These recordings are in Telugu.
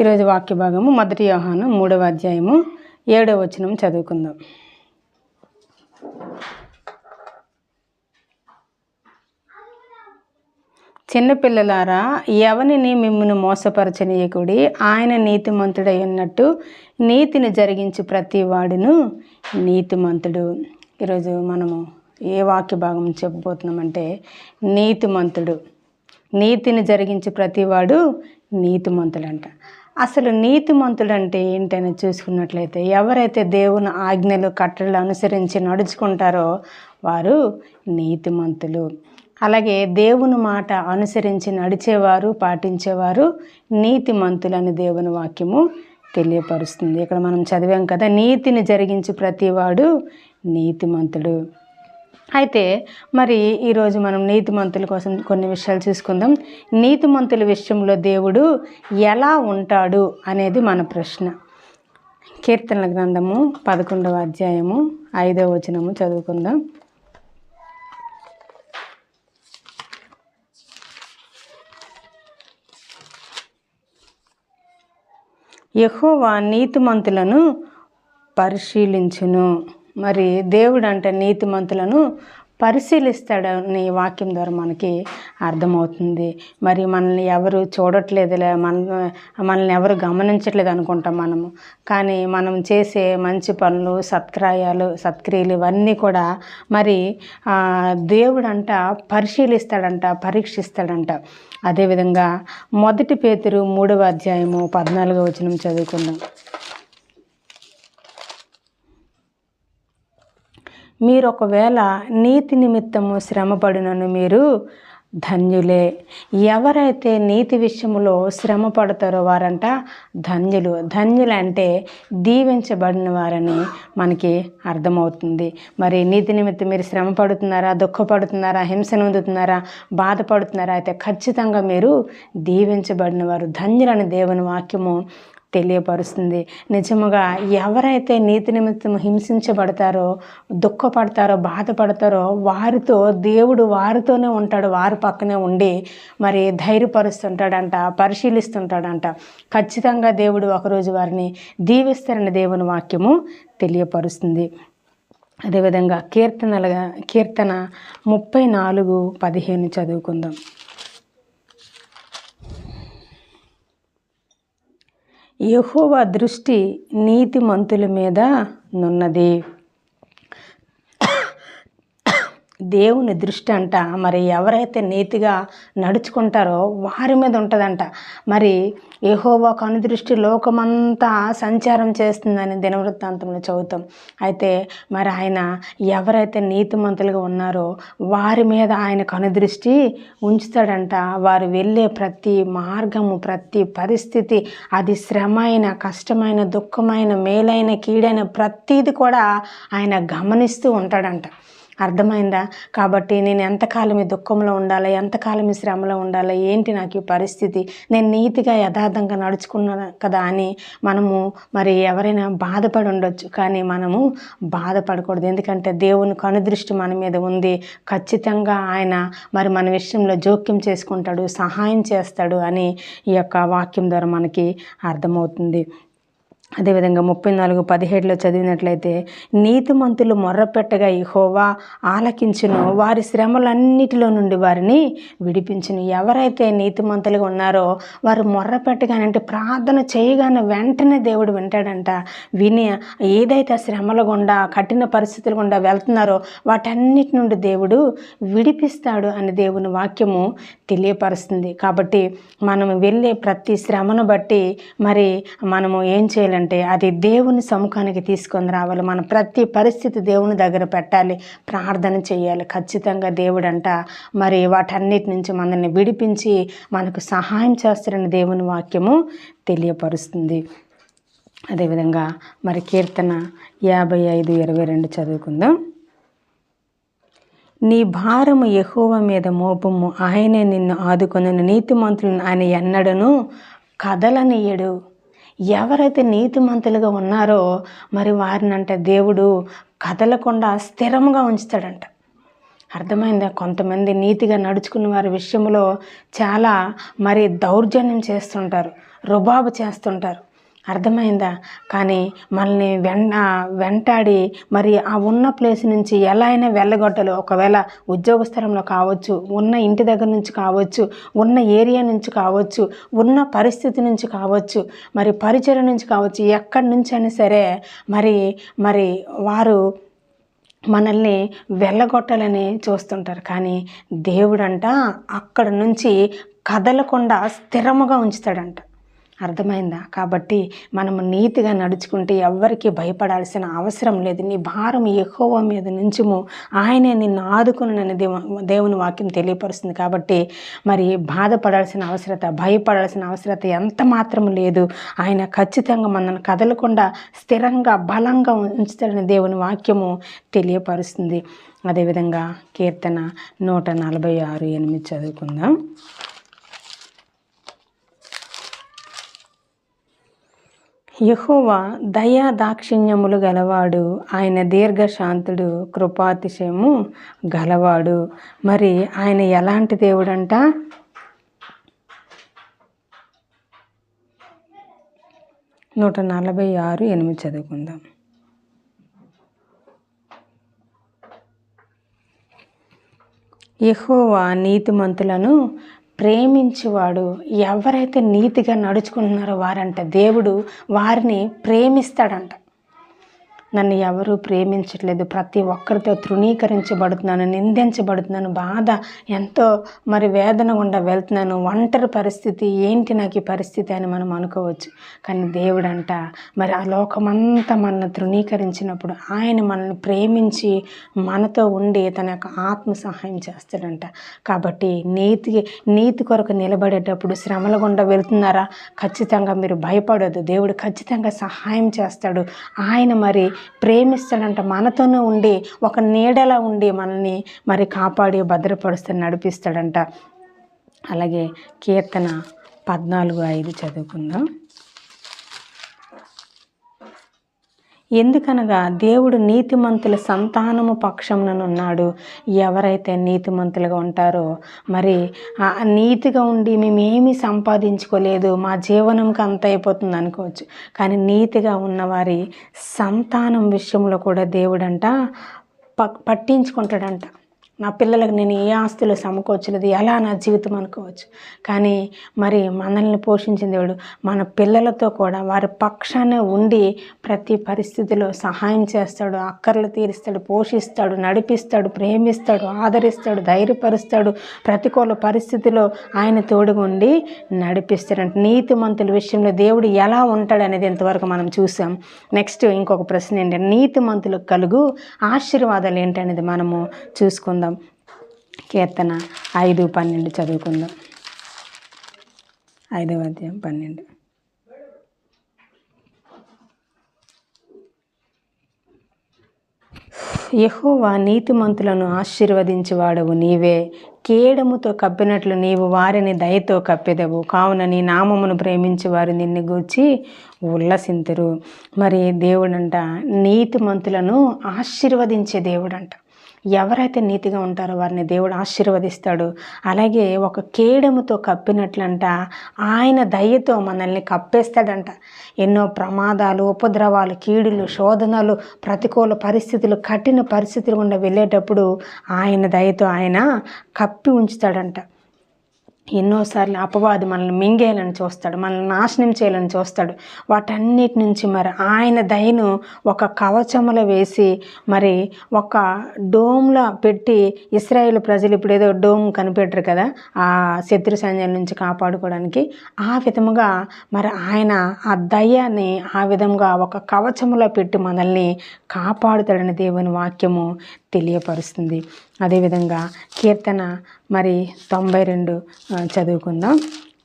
ఈరోజు వాక్య భాగము మొదటి యోహాను మూడవ అధ్యాయము ఏడవ వచనం చదువుకుందాం. చిన్నపిల్లలారా ఎవరిని మిమ్మల్ని మోసపరచనీయకుడి ఆయన నీతిమంతుడై ఉన్నట్టు నీతిని జరిగించి ప్రతి వాడును నీతిమంతుడు. ఈరోజు మనము ఏ వాక్య భాగం చెప్పబోతున్నామంటే నీతిమంతుడు. నీతిని జరిగించి ప్రతివాడు నీతిమంతుడంట. అసలు నీతిమంతుడు అంటే ఏంటని చూసుకున్నట్లయితే ఎవరైతే దేవుని ఆజ్ఞలు కట్టడలు అనుసరించి నడుచుకుంటారో వారు నీతిమంతులు. అలాగే దేవుని మాట అనుసరించి నడిచేవారు పాటించేవారు నీతిమంతులని దేవుని వాక్యము తెలియపరుస్తుంది. ఇక్కడ మనం చదివాం కదా నీతిని జరిగించి ప్రతివాడు నీతిమంతుడు. అయితే మరి ఈరోజు మనం నీతిమంతుల కోసం కొన్ని విషయాలు చూసుకుందాం. నీతిమంతుల విషయంలో దేవుడు ఎలా ఉంటాడు అనేది మన ప్రశ్న. కీర్తనల గ్రంథము పదకొండవ అధ్యాయము ఐదవ వచనము చదువుకుందాం. యెహోవా నీతిమంతులను పరిశీలించును. మరి దేవుడు అంటే నీతిమంతులను పరిశీలిస్తాడని వాక్యం ద్వారా మనకి అర్థమవుతుంది. మరి మనల్ని ఎవరు చూడట్లేదులే మన మనల్ని ఎవరు గమనించట్లేదు అనుకుంటాం మనము. కానీ మనం చేసే మంచి పనులు సత్క్రయాలు సత్క్రియలు ఇవన్నీ కూడా మరి దేవుడంట పరిశీలిస్తాడంట పరీక్షిస్తాడంట. అదేవిధంగా మొదటి పేతురు మూడవ అధ్యాయము పద్నాలుగో వచనం చదువుకుందాం. మీరు ఒకవేళ నీతి నిమిత్తము శ్రమపడినను మీరు ధన్యులే. ఎవరైతే నీతి విషయంలో శ్రమ పడతారో వారంట ధన్యులు. ధన్యులు అంటే దీవించబడిన వారని మనకి అర్థమవుతుంది. మరి నీతి నిమిత్తం మీరు శ్రమ పడుతున్నారా దుఃఖపడుతున్నారా హింస నొందుతున్నారా బాధపడుతున్నారా అయితే ఖచ్చితంగా మీరు దీవించబడిన వారు. ధన్యులని దేవుని వాక్యము తెలియపరుస్తుంది. నిజముగా ఎవరైతే నీతి నిమిత్తం హింసించబడతారో దుఃఖపడతారో బాధపడతారో వారితో దేవుడు వారితోనే ఉంటాడు వారి పక్కనే ఉండి మరి ధైర్యపరుస్తుంటాడంట పరిశీలిస్తుంటాడంట. ఖచ్చితంగా దేవుడు ఒకరోజు వారిని దీవిస్తారని దేవుని వాక్యము తెలియపరుస్తుంది. అదేవిధంగా కీర్తనలుగా కీర్తన ముప్పై నాలుగు పదిహేను చదువుకుందాం. యెహోవా దృష్టి నీతిమంతుల మీద నున్నది. దేవుని దృష్టి అంట. మరి ఎవరైతే నీతిగా నడుచుకుంటారో వారి మీద ఉంటుందంట. మరి యెహోవా కనుదృష్టి లోకమంతా సంచారం చేస్తుందని దినవృత్తాంతంలో చదువుతాం. అయితే మరి ఆయన ఎవరైతే నీతిమంతులుగా ఉన్నారో వారి మీద ఆయన కనుదృష్టి ఉంచుతాడంట. వారు వెళ్ళే ప్రతి మార్గము ప్రతి పరిస్థితి అది శ్రమ అయిన కష్టమైన దుఃఖమైన మేలైన కీడైన ప్రతీది కూడా ఆయన గమనిస్తూ ఉంటాడంట. అర్థమైందా? కాబట్టి నేను ఎంతకాలం ఈ దుఃఖంలో ఉండాలి ఎంతకాలం ఈ శ్రమలో ఉండాలి ఏంటి నాకు ఈ పరిస్థితి? నేను నీతిగా యథార్థంగా నడుచుకున్నాను కదా అని మనము మరి ఎవరైనా బాధపడి ఉండొచ్చు. కానీ మనము బాధపడకూడదు. ఎందుకంటే దేవుని కనుదృష్టి మన మీద ఉంది. ఖచ్చితంగా ఆయన మరి మన విషయంలో జోక్యం చేసుకుంటాడు సహాయం చేస్తాడు అని ఈ యొక్క వాక్యం ద్వారా మనకి అర్థమవుతుంది. అదేవిధంగా ముప్పై నాలుగు పదిహేడులో చదివినట్లయితే నీతిమంతులు మొర్రపెట్టగా ఇహోవా ఆలకించును. వారి శ్రమలన్నిటిలో నుండి వారిని విడిపించును. ఎవరైతే నీతిమంతులుగా ఉన్నారో వారు మొర్రపెట్టగానంటే ప్రార్థన చేయగానే వెంటనే దేవుడు వింటాడంట. విని ఏదైతే శ్రమల గుండా కఠిన పరిస్థితుల గుండా వెళ్తున్నారో వాటన్నిటి నుండి దేవుడు విడిపిస్తాడు అని దేవుని వాక్యము తెలియపరుస్తుంది. కాబట్టి మనం వెళ్ళే ప్రతి శ్రమను బట్టి మరి మనము ఏం చేయాలంటే అది దేవుని సముఖానికి తీసుకొని రావాలి. మనం ప్రతి పరిస్థితి దేవుని దగ్గర పెట్టాలి. ప్రార్థన చేయాలి. ఖచ్చితంగా దేవుడంట. మరి వాటన్నిటి నుంచి మనల్ని విడిపించి మనకు సహాయం చేస్తారని దేవుని వాక్యము తెలియపరుస్తుంది. అదేవిధంగా మరి కీర్తన యాభై ఐదు ఇరవై రెండు చదువుకుందాం. నీ భారము ఎహోవ మీద మోపము. ఆయనే నిన్ను ఆదుకొనను నీతిమంతులను ఆయన ఎన్నడను కదలనీయడు. ఎవరైతే నీతిమంతులుగా ఉన్నారో మరి వారినంటే దేవుడు కదలకుండా స్థిరంగా ఉంచుతాడంట. అర్థమైందా? కొంతమంది నీతిగా నడుచుకున్న వారి విషయంలో చాలా మరి దౌర్జన్యం చేస్తుంటారు రుబాబు చేస్తుంటారు. అర్థమైందా? కానీ మనల్ని వెంట వెంటాడి మరి ఆ ఉన్న ప్లేస్ నుంచి ఎలా అయినా వెళ్ళగొట్టాలి. ఒకవేళ ఉద్యోగ స్థలంలో కావచ్చు ఉన్న ఇంటి దగ్గర నుంచి కావచ్చు ఉన్న ఏరియా నుంచి కావచ్చు ఉన్న పరిస్థితి నుంచి కావచ్చు మరి పరిచయం నుంచి కావచ్చు ఎక్కడి నుంచి అయినా సరే మరి మరి వారు మనల్ని వెళ్ళగొట్టాలని చూస్తుంటారు. కానీ దేవుడంట అక్కడ నుంచి కదలకుండా స్థిరముగా ఉంచుతాడంట. అర్థమైందా? కాబట్టి మనము నీతిగా నడుచుకుంటే ఎవ్వరికీ భయపడాల్సిన అవసరం లేదు. నీ భారం ఎక్కువ మీద నుంచుము. ఆయనే నిన్ను ఆదుకునని దేవ దేవుని వాక్యం తెలియపరుస్తుంది. కాబట్టి మరి బాధపడాల్సిన అవసరత భయపడాల్సిన అవసరత ఎంత మాత్రం లేదు. ఆయన ఖచ్చితంగా మనల్ని కదలకుండా స్థిరంగా బలంగా ఉంచుతాడని దేవుని వాక్యము తెలియపరుస్తుంది. అదేవిధంగా కీర్తన నూట నలభై ఆరు ఎనిమిది చదువుకుందాం. యహోవా దయా దాక్షిణ్యములు గలవాడు ఆయన దీర్ఘశాంతుడు కృపాతిశయము గలవాడు. మరి ఆయన ఎలాంటి దేవుడంట? నూట నలభై ఆరు ఎనిమిది చదువుకుందాం. యహోవా నీతిమంతులను ప్రేమించేవాడు ఎవరైతే నీతిగా నడుచుకుంటున్నారో వారంట దేవుడు వారిని ప్రేమిస్తాడంట. నన్ను ఎవరు ప్రేమించట్లేదు. ప్రతి ఒక్కరితో తృణీకరించబడుతున్నాను నిందించబడుతున్నాను బాధ ఎంతో మరి వేదన గుండా వెళ్తున్నాను. ఒంటరి పరిస్థితి ఏంటి నాకు ఈ పరిస్థితి అని మనం అనుకోవచ్చు. కానీ దేవుడంట మరి ఆ లోకమంతా మనల్ని తృణీకరించినప్పుడు ఆయన మనల్ని ప్రేమించి మనతో ఉండి తన యొక్క ఆత్మ సహాయం చేస్తాడంట. కాబట్టి నీతి నీతి కొరకు నిలబడేటప్పుడు శ్రమల గుండా వెళ్తున్నారా? ఖచ్చితంగా మీరు భయపడొద్దు. దేవుడు ఖచ్చితంగా సహాయం చేస్తాడు. ఆయన మరి ప్రేమిస్తాడంట. మనతోనే ఉండి ఒక నీడలా ఉండి మనల్ని మరి కాపాడి భద్రపరుస్తూ నడిపిస్తాడంట. అలాగే కీర్తన పద్నాలుగు ఐదు చదువుకుందాం. ఎందుకనగా దేవుడు నీతిమంతుల సంతానము పక్షంననున్నాడు ఎవరైతే నీతిమంతులుగా ఉంటారో మరి ఆ నీతిగా ఉండి మేమేమీ సంపాదించుకోలేదు మా జీవనంకి అంత అయిపోతుంది అనుకోవచ్చు. కానీ నీతిగా ఉన్నవారి సంతానం విషయంలో కూడా దేవుడంట ప పట్టించుకుంటాడంట. నా పిల్లలకు నేను ఏ ఆస్తులు సమకూర్చలేదు ఎలా నా జీవితం అనుకోవచ్చు. కానీ మరి మనల్ని పోషించిన దేవుడు మన పిల్లలతో కూడా వారి పక్షాన్ని ఉండి ప్రతి పరిస్థితిలో సహాయం చేస్తాడు అక్కర్లు తీరుస్తాడు పోషిస్తాడు నడిపిస్తాడు ప్రేమిస్తాడు ఆదరిస్తాడు ధైర్యపరుస్తాడు ప్రతికూల పరిస్థితిలో ఆయన తోడుగా ఉండి నడిపిస్తాడంట నీతిమంతుల విషయంలో దేవుడు ఎలా ఉంటాడు అనేది ఇంతవరకు మనం చూసాం. నెక్స్ట్ ఇంకొక ప్రశ్న ఏంటంటే నీతిమంతులకు కలుగు ఆశీర్వాదాలు ఏంటనేది మనము చూసుకుందాం. కీర్తన ఐదు పన్నెండు చదువుకుందాం. ఐదవ అధ్యాయం పన్నెండు. యహోవా నీతిమంతులను ఆశీర్వదించేవాడవు నీవే. కేడముతో కప్పినట్లు నీవు వారిని దయతో కప్పెదవు. కావున నీ నామమును ప్రేమించి వారు నిన్ను గూర్చి ఉల్లసింతురు. మరి దేవుడంట నీతిమంతులను ఆశీర్వదించే దేవుడంట. ఎవరైతే నీతిగా ఉంటారో వారిని దేవుడు ఆశీర్వదిస్తాడు. అలాగే ఒక కేడముతో కప్పినట్లంట ఆయన దయతో మనల్ని కప్పేస్తాడంట. ఎన్నో ప్రమాదాలు ఉపద్రవాలు కీడులు శోధనలు ప్రతికూల పరిస్థితులు కఠిన పరిస్థితులు గుండా వెళ్ళేటప్పుడు ఆయన దయతో ఆయన కప్పి ఉంచుతాడంట. ఎన్నోసార్లు అపవాది మనల్ని మింగేయాలని చూస్తాడు మనల్ని నాశనం చేయాలని చూస్తాడు. వాటన్నిటి నుంచి మరి ఆయన దయను ఒక కవచములో వేసి మరి ఒక డోమ్లో పెట్టి ఇస్రాయేల్ ప్రజలు ఇప్పుడు ఏదో డోమ్ కనిపెట్టరు కదా ఆ శత్రు సైన్యం నుంచి కాపాడుకోవడానికి. ఆ విధముగా మరి ఆయన ఆ దయ్యాన్ని ఆ విధంగా ఒక కవచములో పెట్టి మనల్ని కాపాడుతాడని దేవుని వాక్యము తెలియపరుస్తుంది. అదేవిధంగా కీర్తన మరి తొంభై రెండు చదువుకుందాం.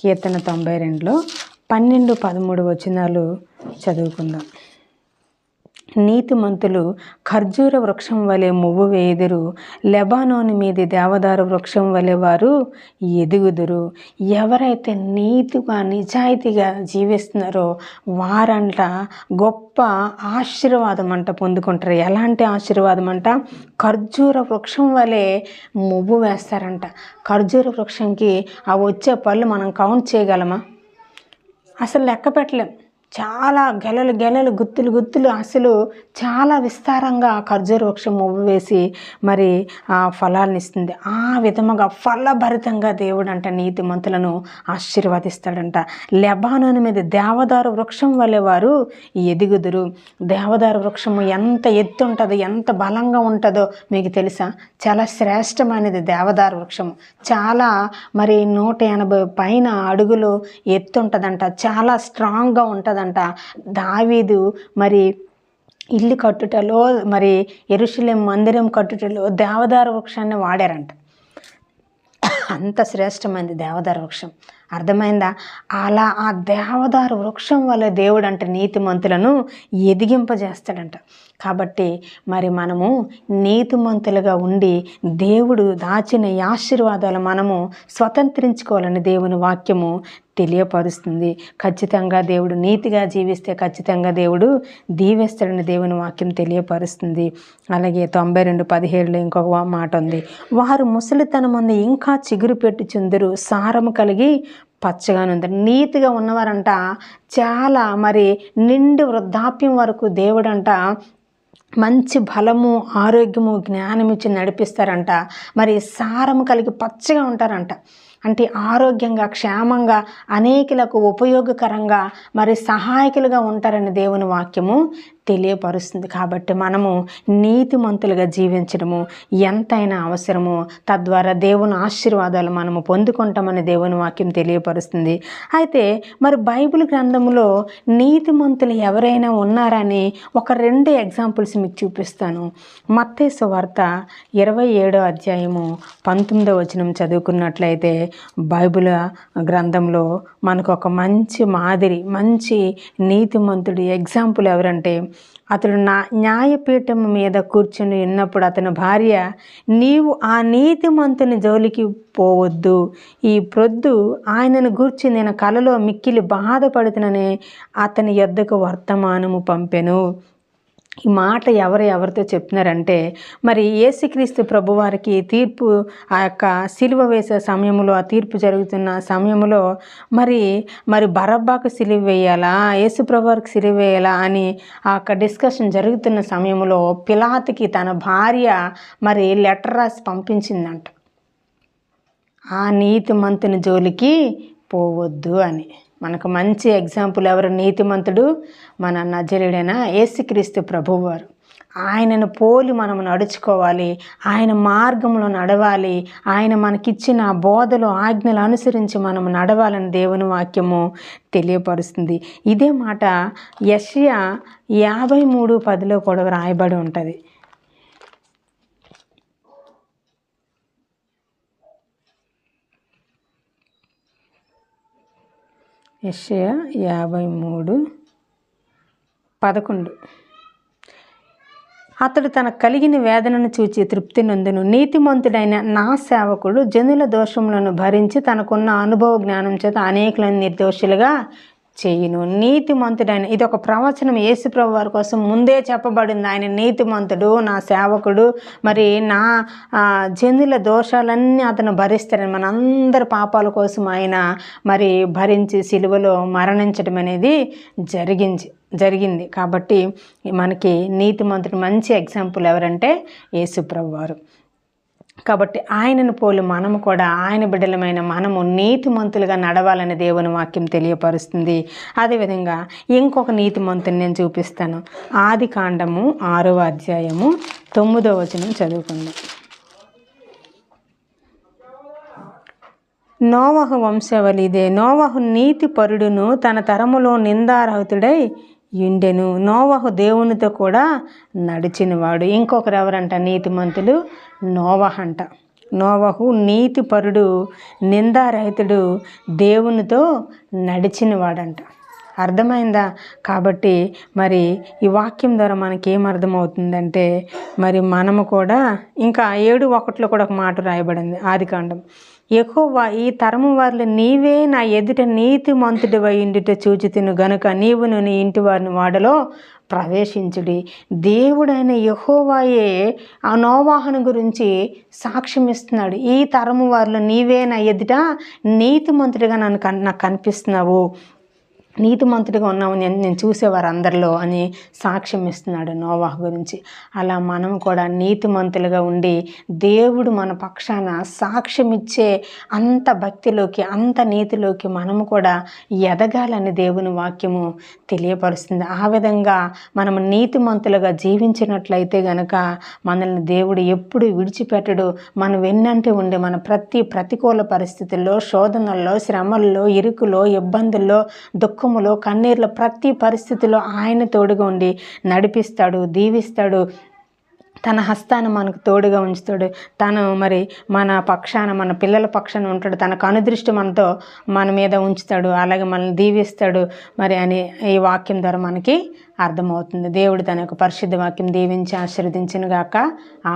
కీర్తన తొంభై రెండులో పన్నెండు పదమూడు వచనాలు చదువుకుందాం. నీతిమంతులు ఖర్జూర వృక్షం వలె మువ్వు వేయుదురు. లెబానోని మీది దేవదారు వృక్షం వలె వారు ఎదుగుదురు. ఎవరైతే నీతిగా నిజాయితీగా జీవిస్తున్నారో వారంట గొప్ప ఆశీర్వాదం అంట పొందుకుంటారు. ఎలాంటి ఆశీర్వాదం అంట? ఖర్జూర వృక్షం వలె మువ్వు వేస్తారంట. ఖర్జూర వృక్షంకి ఆ వచ్చే పళ్ళు మనం కౌంట్ చేయగలమా? అసలు లెక్క పెట్టలేం. చాలా గెలలు గెలలు గుత్తులు గుత్తులు అసలు చాలా విస్తారంగా ఖర్జూర వృక్షం మువ్వు వేసి మరి ఆ ఫలాలను ఇస్తుంది. ఆ విధముగా ఫలభరితంగా దేవుడు అంట నీతిమంతులను ఆశీర్వదిస్తాడంట. లెబానోని మీద దేవదారు వృక్షం వలె వారు ఎదుగుదురు. దేవదారు వృక్షము ఎంత ఎత్తు ఉంటుందో ఎంత బలంగా ఉంటుందో మీకు తెలుసా? చాలా శ్రేష్టమైనది దేవదారు వృక్షము చాలా మరి నూట ఎనభై పైన అడుగులు ఎత్తు ఉంటుందంట. చాలా స్ట్రాంగ్గా ఉంటుందంట. దావీదు మరి ఇల్లు కట్టుటలో మరి ఎరుశలేం మందిరం కట్టుటలో దేవదారు వృక్షాన్ని వాడారంట. అంత శ్రేష్టమైనది దేవదారు వృక్షం. అర్థమైందా? అలా ఆ దేవదారు వృక్షం వల్ల దేవుడు అంటే నీతిమంతులను ఎదిగింపజేస్తాడంట. కాబట్టి మరి మనము నీతిమంతులుగా ఉండి దేవుడు దాచిన ఆశీర్వాదాలు మనము స్వతంత్రించుకోవాలని దేవుని వాక్యము తెలియపరుస్తుంది. ఖచ్చితంగా దేవుడు నీతిగా జీవిస్తే ఖచ్చితంగా దేవుడు దీవేస్తాడని దేవుని వాక్యం తెలియపరుస్తుంది. అలాగే తొంభై రెండు పదిహేడులో ఇంకొక మాట ఉంది. వారు ముసలితనం మంది ఇంకా చిగురు పెట్టుచుందరు సారము కలిగి పచ్చగానే ఉంది. నీతిగా ఉన్నవారంట చాలా మరి నిండు వృద్ధాప్యం వరకు దేవుడంట మంచి బలము ఆరోగ్యము జ్ఞానం ఇచ్చి నడిపిస్తారంట. మరి సారము కలిగి పచ్చగా ఉంటారంట. అంటే ఆరోగ్యంగా క్షేమంగా అనేకులకు ఉపయోగకరంగా మరి సహాయకులుగా ఉంటారని దేవుని వాక్యము. తెలియపరుస్తుంది. కాబట్టి మనము నీతిమంతులుగా జీవించడము ఎంతైనా అవసరమో తద్వారా దేవుని ఆశీర్వాదాలు మనము పొందుకుంటామని దేవుని వాక్యం తెలియపరుస్తుంది. అయితే మరి బైబిల్ గ్రంథంలో నీతిమంతులు ఎవరైనా ఉన్నారని ఒక రెండు ఎగ్జాంపుల్స్ మీకు చూపిస్తాను. మత్తేసు వార్త ఇరవై ఏడో అధ్యాయము పంతొమ్మిదో వచనం చదువుకున్నట్లయితే బైబిల్ గ్రంథంలో మనకు ఒక మంచి మాదిరి మంచి నీతిమంతుడి ఎగ్జాంపుల్ ఎవరంటే అతడు నా న్యాయపీఠం మీద కూర్చుని ఉన్నప్పుడు అతని భార్య నీవు ఆ నీతిమంతుని జోలికి పోవద్దు. ఈ ప్రొద్దు ఆయనను గూర్చి నేను కలలో మిక్కిలి బాధపడుతునని అతని యొద్దకు వర్తమానము పంపెను. ఈ మాట ఎవరు ఎవరితో చెప్తున్నారంటే మరి ఏసుక్రీస్తు ప్రభువారికి తీర్పు ఆ యొక్క సిలువ వేసే సమయంలో ఆ తీర్పు జరుగుతున్న సమయంలో మరి మరి బరబ్బాకు సిలువ వేయాలా? యేసు ప్రభువారికి సిలువ వేయాలా? అని ఆ యొక్క డిస్కషన్ జరుగుతున్న సమయంలో పిలాతుకి తన భార్య మరి లెటర్ రాసి పంపించిందంట. ఆ నీతిమంతుని జోలికి పోవద్దు అని. మనకు మంచి ఎగ్జాంపుల్ ఎవరు? నీతిమంతుడు మన నజరుడైన ఏసుక్రీస్తు ప్రభువారు. ఆయనను పోలి మనం నడుచుకోవాలి. ఆయన మార్గంలో నడవాలి. ఆయన మనకిచ్చిన బోధలు ఆజ్ఞలు అనుసరించి మనం నడవాలని దేవుని వాక్యము తెలియపరుస్తుంది. ఇదే మాట యష్యా యాభై మూడు పదిలో కూడా రాయబడి ఉంటుంది. యెషయా యాభై మూడు పదకొండు. అతడు తన కలిగిన వేదనను చూచి తృప్తి నొందును. నీతిమంతుడైన నా సేవకుడు జనుల దోషములను భరించి తనకున్న అనుభవ జ్ఞానం చేత అనేకులను నిర్దోషులుగా చేయును. నీతిమంతుడైన ఇది ఒక ప్రవచనం. యేసుప్రభు వారి కోసం ముందే చెప్పబడింది. ఆయన నీతిమంతుడు నా సేవకుడు. మరి నా జనుల దోషాలన్నీ అతను భరిస్తారని మన అందరి పాపాల కోసం ఆయన మరి భరించి సిలువలో మరణించడం అనేది జరిగింది జరిగింది. కాబట్టి మనకి నీతిమంతుడు మంచి ఎగ్జాంపుల్ ఎవరంటే యేసుప్రభు వారు. కాబట్టి ఆయనను పోలు మనము కూడా ఆయన బిడ్డలమైన మనము నీతిమంతులుగా నడవాలని దేవుని వాక్యం తెలియపరుస్తుంది. అదేవిధంగా ఇంకొక నీతిమంతుని నేను చూపిస్తాను. ఆది కాండము ఆరవ అధ్యాయము తొమ్మిదో వచనం చదువుకుందాం. నోవహు వంశవలిదే నోవహు నీతి పరుడును తన తరములో నిందారహితుడై యుండెను. నోవహు దేవునితో కూడా నడిచినవాడు. ఇంకొకరు ఎవరంట? నీతిమంతులు నోవహ అంట. నోవహు నీతిపరుడు నిందారహితుడు దేవునితో నడిచినవాడంట. అర్థమైందా? కాబట్టి మరి ఈ వాక్యం ద్వారా మనకి అర్థమవుతుందంటే మరి మనము కూడా ఇంకా ఏడు ఒకటిలో కూడా ఒక మాట రాయబడింది. ఆది కాండం. ఎక్కువ ఈ తరము వారిలో నీవే నా ఎదుట నీతి మంతుడివై ఇండిట చూచితిను గనుక నీవును నీ ఇంటి వారిని వాడలో ప్రవేశించుడి. దేవుడైన యహోవాయే ఆ నోవాహను గురించి సాక్ష్యం ఇస్తున్నాడు. ఈ తరము వారిలో నీవే నా ఎదుట నీతిమంతుడిగా నన్ను నాకు కనిపిస్తున్నావు. నీతిమంతుడిగా ఉన్నావు నేను నేను చూసేవారు అందరిలో అని సాక్ష్యం ఇస్తున్నాడు నోవాహ్ గురించి. అలా మనం కూడా నీతిమంతులుగా ఉండి దేవుడు మన పక్షాన సాక్ష్యం ఇచ్చే అంత భక్తిలోకి అంత నీతిలోకి మనము కూడా ఎదగాలని దేవుని వాక్యము తెలియపరుస్తుంది. ఆ విధంగా మనం నీతిమంతులుగా జీవించినట్లయితే గనక మనల్ని దేవుడు ఎప్పుడు విడిచిపెట్టడు. మనం వెన్నంటే ఉండి మన ప్రతి ప్రతికూల పరిస్థితుల్లో శోధనల్లో శ్రమల్లో ఇరుకులో ఇబ్బందుల్లో దుఃఖములో కన్నీరులో ప్రతి పరిస్థితిలో ఆయన తోడుగా ఉండి నడిపిస్తాడు దీవిస్తాడు. తన హస్తాన్ని మనకు తోడుగా ఉంచుతాడు. తను మరి మన పక్షాన మన పిల్లల పక్షాన ఉంటాడు. తన కనుదృష్టి మనతో మన మీద ఉంచుతాడు. అలాగే మనల్ని దీవిస్తాడు మరి అని ఈ వాక్యం ద్వారా మనకి అర్థమవుతుంది. దేవుడు తన యొక్క పరిశుద్ధ వాక్యం దీవించి ఆశీర్వదించినగాక. ఆ